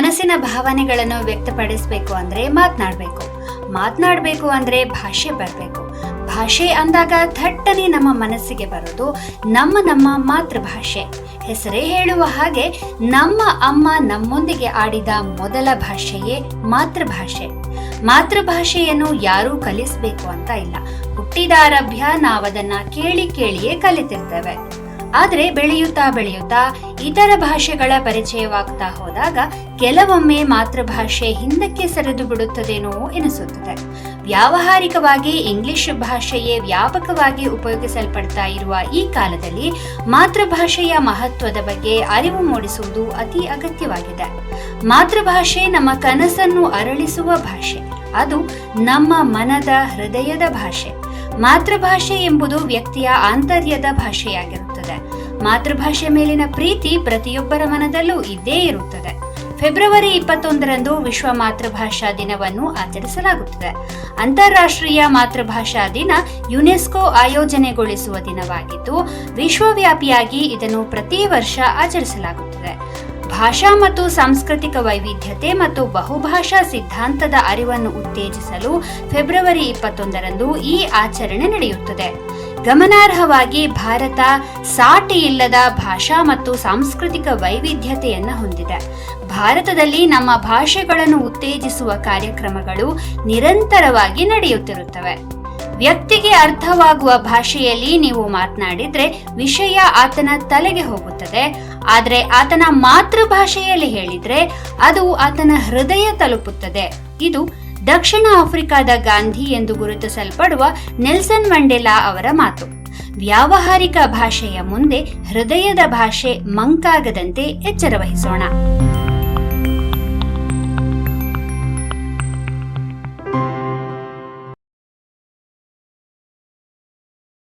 ಮನಸ್ಸಿನ ಭಾವನೆಗಳನ್ನು ವ್ಯಕ್ತಪಡಿಸಬೇಕು ಅಂದರೆ ಮಾತನಾಡಬೇಕು. ಮಾತನಾಡಬೇಕು ಅಂದರೆ ಭಾಷೆ ಬರಬೇಕು. ಭಾಷೆ ಅಂದಾಗ ಥಟ್ಟನೆ ನಮ್ಮ ಮನಸ್ಸಿಗೆ ಬರೋದು ನಮ್ಮ ನಮ್ಮ ಮಾತೃಭಾಷೆ. ಹೆಸರೇ ಹೇಳುವ ಹಾಗೆ ನಮ್ಮ ಅಮ್ಮ ನಮ್ಮೊಂದಿಗೆ ಆಡಿದ ಮೊದಲ ಭಾಷೆಯೇ ಮಾತೃಭಾಷೆ. ಮಾತೃಭಾಷೆಯನ್ನು ಯಾರೂ ಕಲಿಸಬೇಕು ಅಂತ ಇಲ್ಲ. ಹುಟ್ಟಿದಾರಭ್ಯ ನಾವದನ್ನು ಕೇಳಿ ಕೇಳಿಯೇ ಕಲಿತಿರ್ತೇವೆ. ಆದ್ರೆ ಬೆಳೆಯುತ್ತಾ ಬೆಳೆಯುತ್ತಾ ಇತರ ಭಾಷೆಗಳ ಪರಿಚಯವಾಗ್ತಾ ಹೋದಾಗ ಕೆಲವೊಮ್ಮೆ ಮಾತೃಭಾಷೆ ಹಿಂದಕ್ಕೆ ಸರಿದು ಬಿಡುತ್ತದೇನೋ ಎನಿಸುತ್ತದೆ. ವ್ಯಾವಹಾರಿಕವಾಗಿ ಇಂಗ್ಲಿಷ್ ಭಾಷೆಯೇ ವ್ಯಾಪಕವಾಗಿ ಉಪಯೋಗಿಸಲ್ಪಡ್ತಾ ಇರುವ ಈ ಕಾಲದಲ್ಲಿ ಮಾತೃಭಾಷೆಯ ಮಹತ್ವದ ಬಗ್ಗೆ ಅರಿವು ಮೂಡಿಸುವುದು ಅತಿ ಅಗತ್ಯವಾಗಿದೆ. ಮಾತೃಭಾಷೆ ನಮ್ಮ ಕನಸನ್ನು ಅರಳಿಸುವ ಭಾಷೆ. ಅದು ನಮ್ಮ ಮನದ ಹೃದಯದ ಭಾಷೆ. ಮಾತೃಭಾಷೆ ಎಂಬುದು ವ್ಯಕ್ತಿಯ ಆಂತರ್ಯದ ಭಾಷೆಯಾಗಿರುತ್ತದೆ. ಮಾತೃಭಾಷೆ ಮೇಲಿನ ಪ್ರೀತಿ ಪ್ರತಿಯೊಬ್ಬರ ಮನದಲ್ಲೂ ಇದ್ದೇ ಇರುತ್ತದೆ. ಫೆಬ್ರವರಿ ಇಪ್ಪತ್ತೊಂದರಂದು ವಿಶ್ವ ಮಾತೃಭಾಷಾ ದಿನವನ್ನು ಆಚರಿಸಲಾಗುತ್ತದೆ. ಅಂತಾರಾಷ್ಟ್ರೀಯ ಮಾತೃಭಾಷಾ ದಿನ ಯುನೆಸ್ಕೋ ಆಯೋಜನೆಗೊಳಿಸುವ ದಿನವಾಗಿದ್ದು, ವಿಶ್ವವ್ಯಾಪಿಯಾಗಿ ಇದನ್ನು ಪ್ರತಿ ವರ್ಷ ಆಚರಿಸಲಾಗುತ್ತದೆ. ಭಾಷಾ ಮತ್ತು ಸಾಂಸ್ಕೃತಿಕ ವೈವಿಧ್ಯತೆ ಮತ್ತು ಬಹುಭಾಷಾ ಸಿದ್ಧಾಂತದ ಅರಿವನ್ನು ಉತ್ತೇಜಿಸಲು ಫೆಬ್ರವರಿ ಇಪ್ಪತ್ತೊಂದರಂದು ಈ ಆಚರಣೆ ನಡೆಯುತ್ತದೆ. ಗಮನಾರ್ಹವಾಗಿ ಭಾರತ ಸಾಟಿ ಇಲ್ಲದ ಭಾಷಾ ಮತ್ತು ಸಾಂಸ್ಕೃತಿಕ ವೈವಿಧ್ಯತೆಯನ್ನು ಹೊಂದಿದೆ. ಭಾರತದಲ್ಲಿ ನಮ್ಮ ಭಾಷೆಗಳನ್ನು ಉತ್ತೇಜಿಸುವ ಕಾರ್ಯಕ್ರಮಗಳು ನಿರಂತರವಾಗಿ ನಡೆಯುತ್ತಿರುತ್ತವೆ. ವ್ಯಕ್ತಿಗೆ ಅರ್ಥವಾಗುವ ಭಾಷೆಯಲ್ಲಿ ನೀವು ಮಾತನಾಡಿದ್ರೆ ವಿಷಯ ಆತನ ತಲೆಗೆ ಹೋಗುತ್ತದೆ. ಆದರೆ ಆತನ ಮಾತೃಭಾಷೆಯಲ್ಲಿ ಹೇಳಿದ್ರೆ ಅದು ಆತನ ಹೃದಯ ತಲುಪುತ್ತದೆ. ಇದು ದಕ್ಷಿಣ ಆಫ್ರಿಕಾದ ಗಾಂಧಿ ಎಂದು ಗುರುತಿಸಲ್ಪಡುವ ನೆಲ್ಸನ್ ಮಂಡೇಲಾ ಅವರ ಮಾತು. ವ್ಯಾವಹಾರಿಕ ಭಾಷೆಯ ಮುಂದೆ ಹೃದಯದ ಭಾಷೆ ಮಂಕಾಗದಂತೆ ಎಚ್ಚರ ವಹಿಸೋಣ